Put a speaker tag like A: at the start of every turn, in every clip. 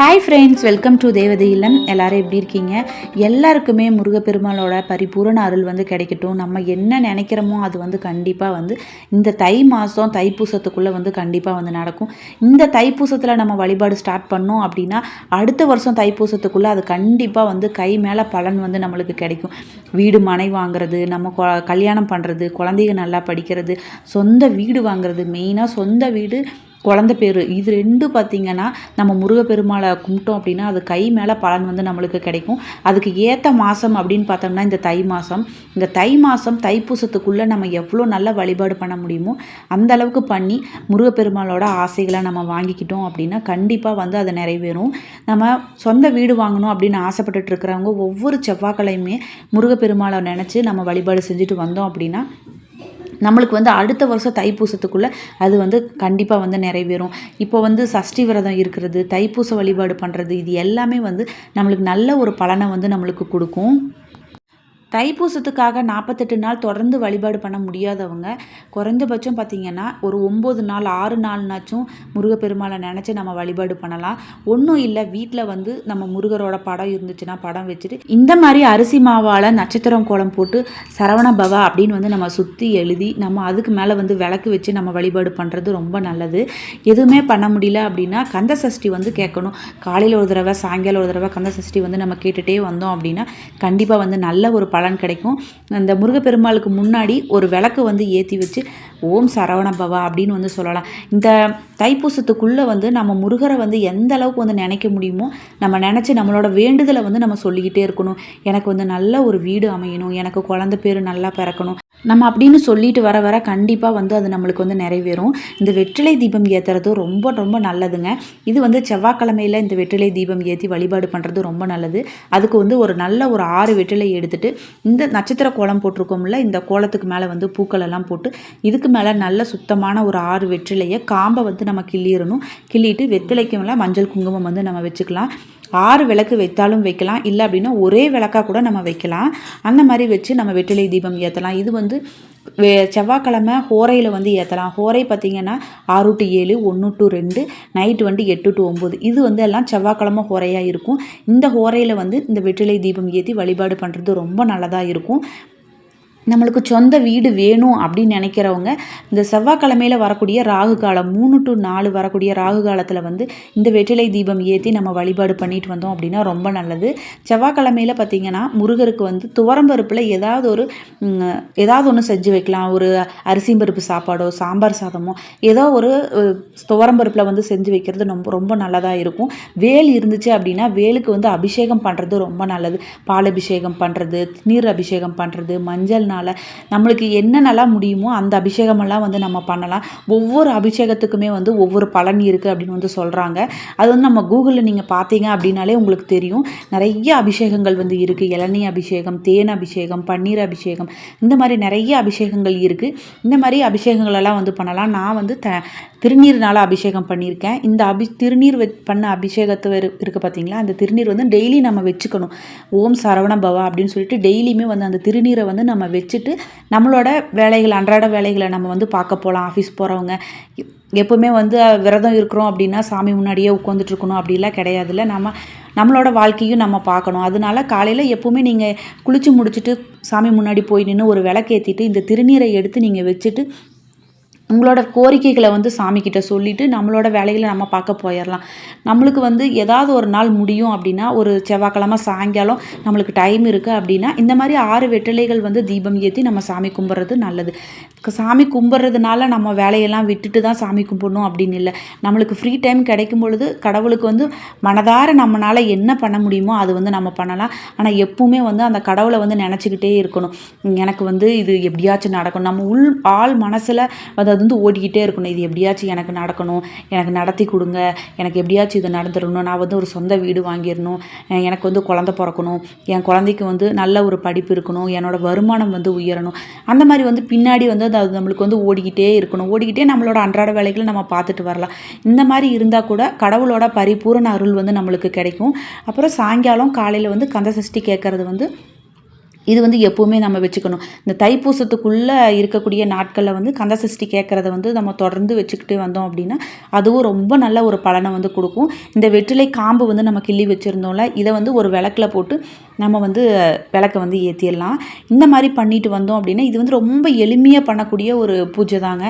A: Hi friends welcome to தேவதை இல்லம் எல்லாரும் எப்படி இருக்கீங்க? எல்லாருக்குமே முருகப்பெருமாளோட பரிபூரண அருள் வந்து கிடைக்கட்டும். நம்ம என்ன நினைக்கிறோமோ அது வந்து கண்டிப்பாக வந்து இந்த தை மாதம் தைப்பூசத்துக்குள்ளே வந்து கண்டிப்பாக வந்து நடக்கும். இந்த தைப்பூசத்தில் நம்ம வழிபாடு ஸ்டார்ட் பண்ணோம் அப்படின்னா அடுத்த வருஷம் தைப்பூசத்துக்குள்ளே அது கண்டிப்பாக வந்து கை மேலே பலன் வந்து நம்மளுக்கு கிடைக்கும். வீடு மனை வாங்குறது நம்ம கொ கல்யாணம் பண்ணுறது குழந்தைங்க நல்லா படிக்கிறது சொந்த வீடு வாங்குறது மெயினாக சொந்த வீடு குழந்த பேர். இது ரெண்டு பார்த்திங்கன்னா நம்ம முருகப்பெருமாளை கும்பிட்டோம் அப்படின்னா அது கை மேலே பலன் வந்து நம்மளுக்கு கிடைக்கும். அதுக்கு ஏற்ற மாதம் அப்படின்னு பார்த்தோம்னா இந்த தை மாதம் இந்த தை மாதம் தைப்பூசத்துக்குள்ளே நம்ம எவ்வளோ நல்ல வழிபாடு பண்ண முடியுமோ அந்த அளவுக்கு பண்ணி முருகப்பெருமாளோட ஆசைகளை நம்ம வாங்கிக்கிட்டோம் அப்படின்னா கண்டிப்பாக வந்து அது நிறைவேறும். நம்ம சொந்த வீடு வாங்கணும் அப்படின்னு ஆசைப்பட்டுட்டு இருக்கிறவங்க ஒவ்வொரு செவ்வாய்க்கிழமையுமே முருகப்பெருமாளை நினச்சி நம்ம வழிபாடு செஞ்சுட்டு வந்தோம் அப்படின்னா நம்மளுக்கு வந்து அடுத்த வருஷம் தைப்பூசத்துக்குள்ளே அது வந்து கண்டிப்பாக வந்து நிறைவேறும். இப்போ வந்து சஷ்டி விரதம் இருக்கிறது தைப்பூச வழிபாடு பண்ணுறது இது எல்லாமே வந்து நம்மளுக்கு நல்ல ஒரு பலனை வந்து நம்மளுக்கு கொடுக்கும். தைப்பூசத்துக்காக நாற்பத்தெட்டு நாள் தொடர்ந்து வழிபாடு பண்ண முடியாதவங்க குறைந்தபட்சம் பார்த்திங்கன்னா ஒரு ஒம்பது நாள் ஆறு நாள்னாச்சும் முருகப்பெருமாளை நினச்சி நம்ம வழிபாடு பண்ணலாம். ஒன்றும் இல்லை வீட்டில் வந்து நம்ம முருகரோட படம் இருந்துச்சுன்னா படம் வச்சுட்டு இந்த மாதிரி அரிசி மாவால் நட்சத்திரம் கோலம் போட்டு சரவண பவா அப்படின்னு வந்து நம்ம சுற்றி எழுதி நம்ம அதுக்கு மேலே வந்து விளக்கு வச்சு நம்ம வழிபாடு பண்ணுறது ரொம்ப நல்லது. எதுவுமே பண்ண முடியல அப்படின்னா கந்த சஷ்டி வந்து கேட்கணும். காலையில் ஒரு தடவை சாயங்காலம் ஒரு தடவை கந்த சஷ்டி வந்து நம்ம கேட்டுகிட்டே வந்தோம் அப்படின்னா கண்டிப்பாக வந்து நல்ல ஒரு பலன் கிடைக்கும். அந்த முருகப்பெருமாளுக்கு முன்னாடி ஒரு விளக்கு வந்து ஏற்றி வச்சு ஓம் சரவண பவா அப்படின்னு வந்து சொல்லலாம். இந்த தைப்பூசத்துக்குள்ளே வந்து நம்ம முருகரை வந்து எந்த அளவுக்கு வந்து நினைக்க முடியுமோ நம்ம நினச்சி நம்மளோட வேண்டுதலை வந்து நம்ம சொல்லிக்கிட்டே இருக்கணும். எனக்கு வந்து நல்ல ஒரு வீடு அமையணும். எனக்கு குழந்த பேர் நல்லா பிறக்கணும். நம்ம அப்படின்னு சொல்லிட்டு வர வர கண்டிப்பாக வந்து அது நம்மளுக்கு வந்து நிறைவேறும். இந்த வெற்றிலை தீபம் ஏற்றுறது ரொம்ப ரொம்ப நல்லதுங்க. இது வந்து செவ்வாய்க்கிழமையில் இந்த வெற்றிலை தீபம் ஏற்றி வழிபாடு பண்ணுறது ரொம்ப நல்லது. அதுக்கு வந்து ஒரு நல்ல ஒரு ஆறு வெற்றிலை எடுத்துகிட்டு இந்த நட்சத்திர கோலம் போட்டிருக்கோம்ல இந்த கோலத்துக்கு மேலே வந்து பூக்கள் எல்லாம் போட்டு இதுக்கு மேலே நல்ல சுத்தமான ஒரு ஆறு வெற்றிலையை காம்பை வந்து நம்ம கிள்ளிடணும். கிள்ளிட்டு வெத்தலைக்கு மேலே மஞ்சள் குங்குமம் வந்து நம்ம வச்சுக்கலாம். ஆறு விளக்கு வைத்தாலும் வைக்கலாம். இல்லை அப்படின்னா ஒரே விளக்காக கூட நம்ம வைக்கலாம். அந்த மாதிரி வச்சு நம்ம வெற்றிலை தீபம் ஏற்றலாம் இது வந்து வே செவ்வாய்க்கிழமை ஹோரையில் வந்து ஏற்றலாம் ஹோரை பார்த்திங்கன்னா ஆறு டு ஏழு ஒன்று டு ரெண்டு நைட்டு வந்து எட்டு டு ஒம்பது இது வந்து எல்லாம் செவ்வாய்க்கிழமை ஹோரையாக இருக்கும். இந்த ஹோரையில் வந்து இந்த வெற்றிலை தீபம் ஏற்றி வழிபாடு பண்ணுறது ரொம்ப நல்லதாக இருக்கும். நம்மளுக்கு சொந்த வீடு வேணும் அப்படின்னு நினைக்கிறவங்க இந்த செவ்வாய்க்கிழமையில் வரக்கூடிய ராகு காலம் மூணு டு நாலு வரக்கூடிய ராகு காலத்தில் வந்து இந்த வெற்றிலை தீபம் ஏற்றி நம்ம வழிபாடு பண்ணிட்டு வந்தோம் அப்படின்னா ரொம்ப நல்லது. செவ்வாய்க்கிழமையில் பார்த்திங்கன்னா முருகருக்கு வந்து துவரம்பருப்பில் ஏதாவது ஒரு ஏதாவது ஒன்று செஞ்சு வைக்கலாம். ஒரு அரிசி பருப்பு சாப்பாடோ சாம்பார் சாதமோ ஏதோ ஒரு துவரம்பருப்பில் வந்து செஞ்சு வைக்கிறது ரொம்ப ரொம்ப நல்லதாக இருக்கும். வேல் இருந்துச்சு அப்படின்னா வேலுக்கு வந்து அபிஷேகம் பண்ணுறது ரொம்ப நல்லது. பால் அபிஷேகம் பண்ணுறது நீர் அபிஷேகம் பண்ணுறது மஞ்சள் நாள் நம்மளுக்கு என்னென்னலாம் முடியுமோ அந்த அபிஷேகமெல்லாம் வந்து நம்ம பண்ணலாம். ஒவ்வொரு அபிஷேகத்துக்குமே வந்து ஒவ்வொரு பலன் இருக்குது அப்படின்னு வந்து சொல்கிறாங்க அது வந்து நம்ம கூகுளில் நீங்கள் பார்த்தீங்க அப்படின்னாலே உங்களுக்கு தெரியும். நிறைய அபிஷேகங்கள் வந்து இருக்குது இளநீ அபிஷேகம் தேன் அபிஷேகம் பன்னீர் அபிஷேகம். இந்த மாதிரி நிறைய அபிஷேகங்கள் இருக்குது இந்த மாதிரி அபிஷேகங்களெல்லாம் வந்து பண்ணலாம். நான் வந்து த திருநீர்னால் அபிஷேகம் பண்ணியிருக்கேன். இந்த அபி திருநீர் வெ பண்ண அபிஷேகத்தை இருக்குது பார்த்தீங்களா அந்த திருநீர் வந்து டெய்லி நம்ம வச்சுக்கணும். ஓம் சரவண பவா அப்படின்னு சொல்லிட்டு டெய்லியுமே வந்து அந்த திருநீரை வந்து நம்ம வச்சுட்டு நம்மளோட வேலைகள் அன்றாட வேலைகளை நம்ம வந்து பார்க்க போகலாம் ஆஃபீஸ் போகிறவங்க எப்போவுமே வந்து விரதம் இருக்கிறோம் அப்படின்னா சாமி முன்னாடியே உட்காந்துட்ருக்கணும் அப்படிலாம் கிடையாதுல்ல. நம்ம நம்மளோட வாழ்க்கையும் நம்ம பார்க்கணும் அதனால காலையில் எப்போவுமே நீங்கள் குளித்து முடிச்சுட்டு சாமி முன்னாடி போய் நின்று ஒரு விளக்கேற்றிட்டு இந்த திருநீரை எடுத்து நீங்கள் வச்சுட்டு உங்களோட கோரிக்கைகளை வந்து சாமிக்கிட்ட சொல்லிவிட்டு நம்மளோட வேலைகளை நம்ம பார்க்க போயிடலாம். நம்மளுக்கு வந்து ஏதாவது ஒரு நாள் முடியும் அப்படின்னா ஒரு செவ்வாய்க்கிழமை சாயங்காலம் நம்மளுக்கு டைம் இருக்குது அப்படின்னா இந்த மாதிரி ஆறு வெற்றிலைகள் வந்து தீபம் ஏற்றி நம்ம சாமி கும்பிட்றது நல்லது. சாமி கும்பிட்றதுனால நம்ம வேலையெல்லாம் விட்டுட்டு தான் சாமி கும்பிடணும் அப்படின்னு இல்லை. நம்மளுக்கு ஃப்ரீ டைம் கிடைக்கும் பொழுது கடவுளுக்கு வந்து மனதார நம்மளால் என்ன பண்ண முடியுமோ அது வந்து நம்ம பண்ணலாம். ஆனால் எப்பவுமே வந்து அந்த கடவுளை வந்து நினச்சிக்கிட்டே இருக்கணும். எனக்கு வந்து இது எப்படியாச்சும் நடக்கணும். நம்ம உள் ஆள் மனசில் அதாவது வந்து ஓடிக்கிட்டே இருக்கணும். இது எப்படியாச்சும் எனக்கு நடக்கணும். எனக்கு நடத்தி கொடுங்க. எனக்கு எப்படியாச்சும் இது நடந்துடணும். நான் வந்து ஒரு சொந்த வீடு வாங்கிடணும். எனக்கு வந்து குழந்த பிறக்கணும். என் குழந்தைக்கு வந்து நல்ல ஒரு படிப்பு இருக்கணும். என்னோடய வருமானம் வந்து உயரணும். அந்த மாதிரி வந்து பின்னாடி வந்து அது நம்மளுக்கு வந்து ஓடிக்கிட்டே இருக்கணும். ஓடிக்கிட்டே நம்மளோட அன்றாட வேலைகளை நம்ம பார்த்துட்டு வரலாம். இந்த மாதிரி இருந்தால் கூட கடவுளோட பரிபூரண அருள் வந்து நம்மளுக்கு கிடைக்கும். அப்புறம் சாயங்காலம் காலையில் வந்து கந்த சஷ்டி கேட்குறது வந்து இது வந்து எப்போவுமே நம்ம வச்சுக்கணும். இந்த தைப்பூசத்துக்குள்ளே இருக்கக்கூடிய நாட்களில் வந்து கந்த சஷ்டி கேட்குறத வந்து நம்ம தொடர்ந்து வச்சுக்கிட்டே வந்தோம் அப்படின்னா அதுவும் ரொம்ப நல்ல ஒரு பலனை வந்து கொடுக்கும். இந்த வெற்றிலை காம்பு வந்து நம்ம கிள்ளி வச்சுருந்தோம்ல இதை வந்து ஒரு விளக்கில் போட்டு நம்ம வந்து விளக்க வந்து ஏற்றிடலாம் இந்த மாதிரி பண்ணிட்டு வந்தோம் அப்படின்னா இது வந்து ரொம்ப எளிமையாக பண்ணக்கூடிய ஒரு பூஜை தாங்க.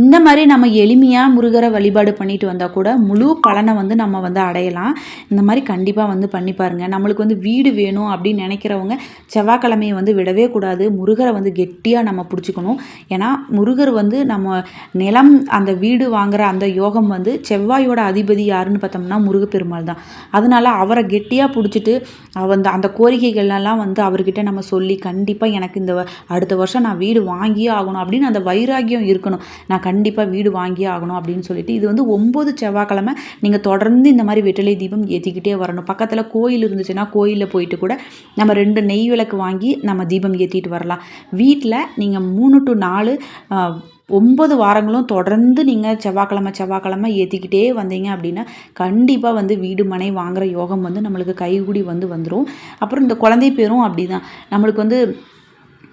A: இந்த மாதிரி நம்ம எளிமையாக முருகரை வழிபாடு பண்ணிட்டு வந்தால் கூட முழு பலனை வந்து நம்ம வந்து அடையலாம். இந்த மாதிரி கண்டிப்பாக வந்து பண்ணி பாருங்கள் நம்மளுக்கு வந்து வீடு வேணும் அப்படின்னு நினைக்கிறவங்க செவ்வாய்க்கிழமையை வந்து விடவே கூடாது. முருகரை வந்து கெட்டியாக நம்ம பிடிச்சிக்கணும். ஏன்னா முருகர் வந்து நம்ம நிலம் அந்த வீடு வாங்குகிற அந்த யோகம் வந்து செவ்வாயோட அதிபதி யாருன்னு பார்த்தோம்னா முருகப்பெருமாள் தான். அதனால அவரை கெட்டியாக பிடிச்சிட்டு அந்த அந்த கோரிக்கைகள்லாம் வந்து அவர்கிட்ட நம்ம சொல்லி கண்டிப்பாக எனக்கு இந்த அடுத்த வருஷம் நான் வீடு வாங்கியே ஆகணும் அப்படின்னு அந்த வைராக்கியம் இருக்கணும். நான் கண்டிப்பாக வீடு வாங்கியே ஆகணும் அப்படின்னு சொல்லிட்டு இது வந்து ஒம்பது செவ்வாய்க்கிழமை நீங்கள் தொடர்ந்து இந்த மாதிரி வெற்றிலை தீபம் ஏற்றிக்கிட்டே வரணும். பக்கத்தில் கோயில் இருந்துச்சுன்னா கோயிலில் போயிட்டு கூட நம்ம ரெண்டு நெய் விளக்கு வாங்கி நம்ம தீபம் ஏற்றிட்டு வரலாம். வீட்டில் நீங்கள் மூணு டு நாலு ஒம்பது வாரங்களும் தொடர்ந்து நீங்கள் செவ்வாய்க்கிழமை செவ்வாய்க்கிழமை ஏற்றிக்கிட்டே வந்தீங்க அப்படின்னா கண்டிப்பாக வந்து வீடு மனை வாங்குகிற யோகம் வந்து நம்மளுக்கு கைகூடி வந்து வந்துடும் அப்புறம் இந்த குழந்தை பேரும் அப்படி தான் நம்மளுக்கு வந்து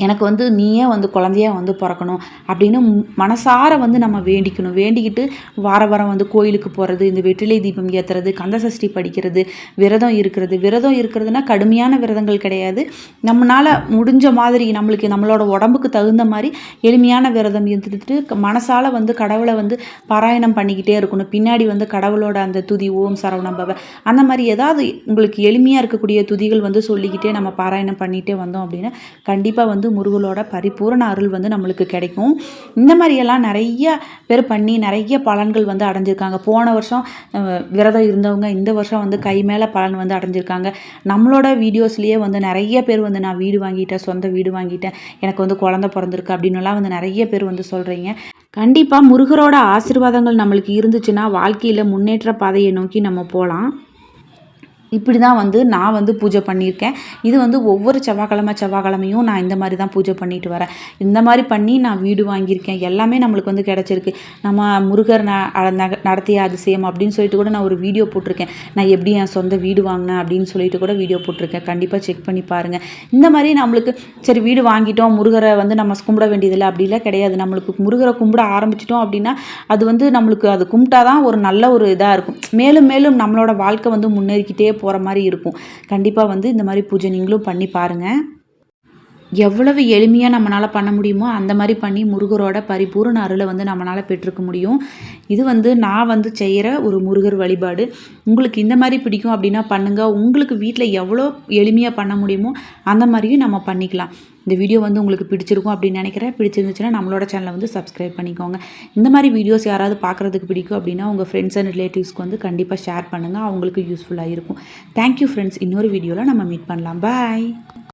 A: எனக்கு வந்து நீயே வந்து குழந்தையா வந்து பிறக்கணும் அப்படின்னு மனசார வந்து நம்ம வேண்டிக்கணும். வேண்டிக்கிட்டு வார வாரம் வந்து கோயிலுக்கு போகிறது இந்த வெற்றிலை தீபம் ஏற்றுறது கந்தசஷ்டி படிக்கிறது விரதம் இருக்கிறது. விரதம் இருக்கிறதுனா கடுமையான விரதங்கள் கிடையாது. நம்மளால் முடிஞ்ச மாதிரி நம்மளுக்கு நம்மளோட உடம்புக்கு தகுந்த மாதிரி எளிமையான விரதம் இருந்துட்டு மனசால் வந்து கடவுளை வந்து பாராயணம் பண்ணிக்கிட்டே இருக்கணும். பின்னாடி வந்து கடவுளோட அந்த துதி ஓம் சரவணம் பவ அந்த மாதிரி ஏதாவது உங்களுக்கு எளிமையாக இருக்கக்கூடிய துதிகள் வந்து சொல்லிக்கிட்டே நம்ம பாராயணம் பண்ணிகிட்டே வந்தோம் அப்படின்னா கண்டிப்பாக வந்து வந்து முருகலோட பரிபூரண அருள் வந்து நம்மளுக்கு கிடைக்கும். இந்த மாதிரியெல்லாம் நிறைய பேர் பண்ணி நிறைய பலன்கள் வந்து அடைஞ்சிருக்காங்க. போன வருஷம் விரதம் இருந்தவங்க இந்த வருஷம் வந்து கை மேலே பலன் வந்து அடைஞ்சிருக்காங்க. நம்மளோட வீடியோஸ்லேயே வந்து நிறைய பேர் வந்து நான் வீடு வாங்கிட்டேன் சொந்த வீடு வாங்கிட்டேன் எனக்கு வந்து குழந்த பிறந்திருக்கு அப்படின்னுலாம் வந்து நிறைய பேர் வந்து சொல்கிறீங்க கண்டிப்பாக முருகரோட ஆசீர்வாதங்கள் நம்மளுக்கு இருந்துச்சுன்னா வாழ்க்கையில் முன்னேற்ற பாதையை நோக்கி நம்ம போகலாம் இப்படி தான் வந்து நான் வந்து பூஜை பண்ணியிருக்கேன். இது வந்து ஒவ்வொரு செவ்வாய்க்கிழமை செவ்வாய்க்கிழமையும் நான் இந்த மாதிரி தான் பூஜை பண்ணிட்டு வரேன். இந்த மாதிரி பண்ணி நான் வீடு வாங்கியிருக்கேன். எல்லாமே நம்மளுக்கு வந்து கிடச்சிருக்கு. நம்ம முருகர் ந நடத்திய அதிசயம் அப்படின்னு சொல்லிட்டு கூட நான் ஒரு வீடியோ போட்டிருக்கேன். நான் எப்படி என் சொந்த வீடு வாங்கினேன் அப்படின்னு சொல்லிட்டு கூட வீடியோ போட்டிருக்கேன். கண்டிப்பாக செக் பண்ணி பாருங்கள் இந்த மாதிரி நம்மளுக்கு சரி வீடு வாங்கிட்டோம் முருகரை வந்து நம்ம கும்பிட வேண்டியதில்லை அப்படிலாம் கிடையாது. நம்மளுக்கு முருகரை கும்பிட ஆரம்பிச்சிட்டோம் அப்படின்னா அது வந்து நம்மளுக்கு அது கும்பிட்டா தான் ஒரு நல்ல ஒரு இதாக இருக்கும். மேலும் மேலும் நம்மளோட வாழ்க்கை வந்து முன்னேறிக்கிட்டே போகிற மாதிரி இருக்கும். கண்டிப்பாக வந்து இந்த மாதிரி பூஜை நீங்களும் பண்ணி பாருங்கள் எவ்வளவு எளிமையாக நம்மளால் பண்ண முடியுமோ அந்த மாதிரி பண்ணி முருகரோட பரிபூர்ண அருளை வந்து நம்மளால் பெற்றுக்க முடியும். இது வந்து நான் வந்து செய்கிற ஒரு முருகர் வழிபாடு. உங்களுக்கு இந்த மாதிரி பிடிக்கும் அப்படின்னா பண்ணுங்கள் உங்களுக்கு வீட்டில் எவ்வளோ எளிமையாக பண்ண முடியுமோ அந்த மாதிரியும் நம்ம பண்ணிக்கலாம். இந்த வீடியோ வந்து உங்களுக்கு பிடிச்சிருக்கும் அப்படின்னு நினைக்கிறேன். பிடிச்சிருந்துச்சுன்னா நம்மளோட சேனலை வந்து சப்ஸ்கிரைப் பண்ணிக்கோங்க. இந்த மாதிரி வீடியோஸ் யாராவது பார்க்குறதுக்கு பிடிக்கும் அப்படின்னா உங்கள் ஃப்ரெண்ட்ஸ் அண்ட் ரிலேட்டிவ்ஸ்க்கு வந்து கண்டிப்பாக ஷேர் பண்ணுங்கள் அவங்களுக்கு யூஸ்ஃபுல்லாக இருக்கும். தேங்க்யூ ஃப்ரெண்ட்ஸ் இன்னொரு வீடியோவில் நம்ம மீட் பண்ணலாம். பாய்